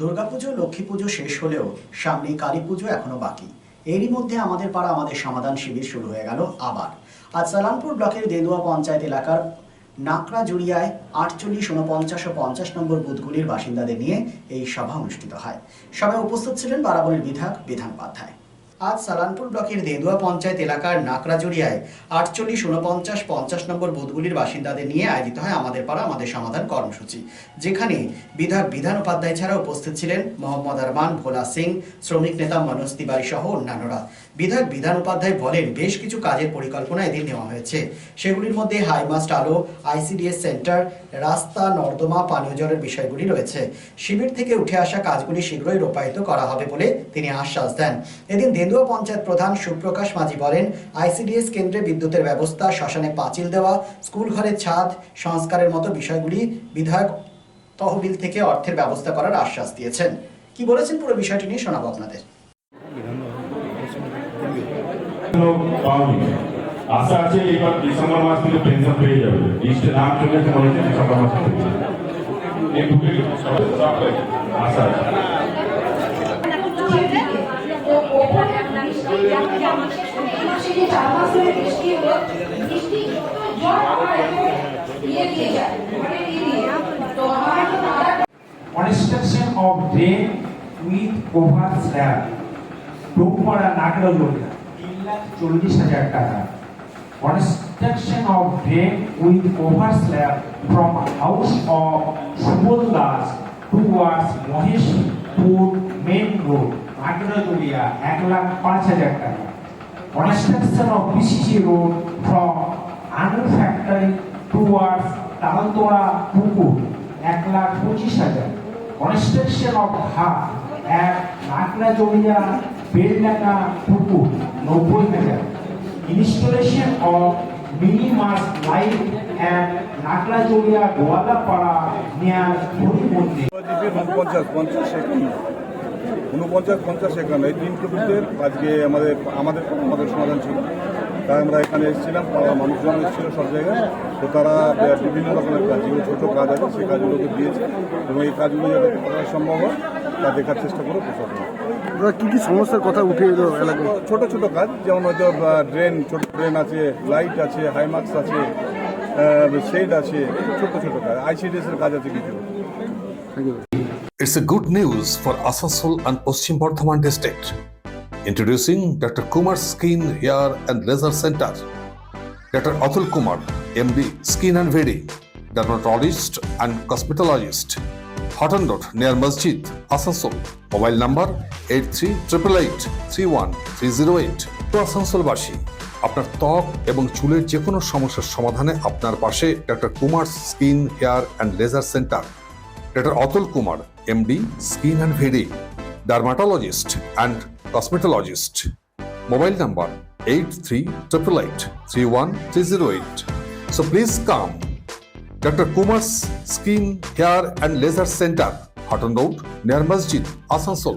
দুর্গাপুজো লক্ষ্মী পুজো শেষ হলেও সামনে কালী পুজো এখনও বাকি। এরই মধ্যে আমাদের পাড়া আমাদের সমাধান শিবির শুরু হয়ে গেল আবার। আজ সালামপুর ব্লকের দেদুয়া পঞ্চায়েত এলাকার নাকড়া জুড়িয়ায় আটচল্লিশ, উনপঞ্চাশ ও পঞ্চাশ নম্বর বুথগুলির বাসিন্দাদের নিয়ে এই সভা অনুষ্ঠিত হয়। সভায় উপস্থিত ছিলেন বারাবলীর বিধায়ক বিধান উপাধ্যায়। আজ সালানপুর ব্লকের দেদুয়া পঞ্চায়েত এলাকার নাকড়াজুড়িয়ায় আটচল্লিশ উনপঞ্চাশ পঞ্চাশ নম্বর বুথগুলির বাসিন্দাদের নিয়ে আয়োজিত হয় আমাদের পাড়া, আমাদের সমাধান কর্মসূচি। যেখানে বিধায়ক বিধান উপাধ্যায় ছাড়া উপস্থিত ছিলেন মোহাম্মদ আরমান, ভোলা সিং, শ্রমিক নেতা মনোজ তিওয়ারি সহ অন্যান্যরা। বিধায়ক বিধান উপাধ্যায় বলেন, বেশ কিছু কাজের পরিকল্পনা এদিন নেওয়া হয়েছে। সেগুলির মধ্যে হাইমাস্ট আলো, আইসিডিএস সেন্টার, রাস্তা, নর্দমা, পানীয় জলের বিষয়গুলি রয়েছে। শিবির থেকে উঠে আসা কাজগুলি শীঘ্রই রূপায়িত করা হবে বলে তিনি আশ্বাস দেন। এদিন দেন্দুয়া পঞ্চায়েত প্রধান সুপ্রকাশ মাঝি বলেন, আইসিডিএস কেন্দ্রে বিদ্যুতের ব্যবস্থা, শ্মশানে পাঁচিল দেওয়া স্কুল ঘরের ছাদ, সংস্কারের মতো বিষয়গুলি বিধায়ক তহবিল থেকে অর্থের ব্যবস্থা করার আশ্বাস দিয়েছেন। কি বলেছেন পুরো বিষয়টি নিয়ে শোনাবো আপনাদের। আশা আছে এবার ডিসেম্বর মাস থেকে পেনশন পেয়ে যাবে। লিস্টে নাম চলে এসে মনে ডিসেম্বর মাস থেকে আশা আছে। Construction of drain with cover slab. Dompara নাগরগোলা তিন লাখ চল্লিশ হাজার টাকা construction of drain with cover slab from house of Subal Das towards Maheshpur main road Nagargolia এক লাখ পাঁচ হাজার টাকা construction of BCC road from Anu factory towards Taltora পুকুর এক লাখ পঁচিশ হাজার কনস্ট্রাকশন অফ হাট এক নাকড়া জমিয়া বেলডাঙ্গা পুকুর নব্বই হাজার। Installation of mini mast light and Nakra Jamia Goalapara, near Hari Mandir পঞ্চাশ, একান্ন। উনপঞ্চাশ, পঞ্চাশ, একান্ন। এই তিনটে বুথের আজকে আমাদের আমাদের আমাদের সমাধান ছিল। তাই আমরা এখানে এসেছিলাম পাড়ার মানুষজন এসেছিল সব জায়গায়। তো তারা বিভিন্ন রকমের কাজ যেগুলো ছোটো কাজ আছে সেই কাজগুলোকে দিয়েছে এবং এই কাজগুলো যাতে করা সম্ভব হয় তা দেখার চেষ্টা করে প্রশাসন ওরা কি কি সমস্যার কথা উঠে এলো এলাকায়? ছোট ছোট কাজ যেমন হয়তো ড্রেন ছোট ড্রেন আছে লাইট আছে হাইমাক্স আছে শেড আছে ছোট ছোট কাজ আইসিডিএস এর কাজ আছে কিছু। It's a good news for Asansol and Paschim Bardhaman district. Introducing Dr. Kumar Skin Hair and Laser Center. Dr. Atul Kumar, MD, Skin and Very, dermatologist and cosmetologist. Hotton Road near Masjid, Asansol. Mobile number 8388 তো আসানসোলবাসী আপনার ত্বক এবং চুলের যে কোনো সমস্যার সমাধানে আপনার পাশে doctor Kumar skin hair and laser centre doctor Atul Kumar MD skin and very dermatologist and cosmetologist mobile number eight three triple eight three one three zero eight so please come doctor Kumar's skin hair and laser centre Hutton road near masjid Asansol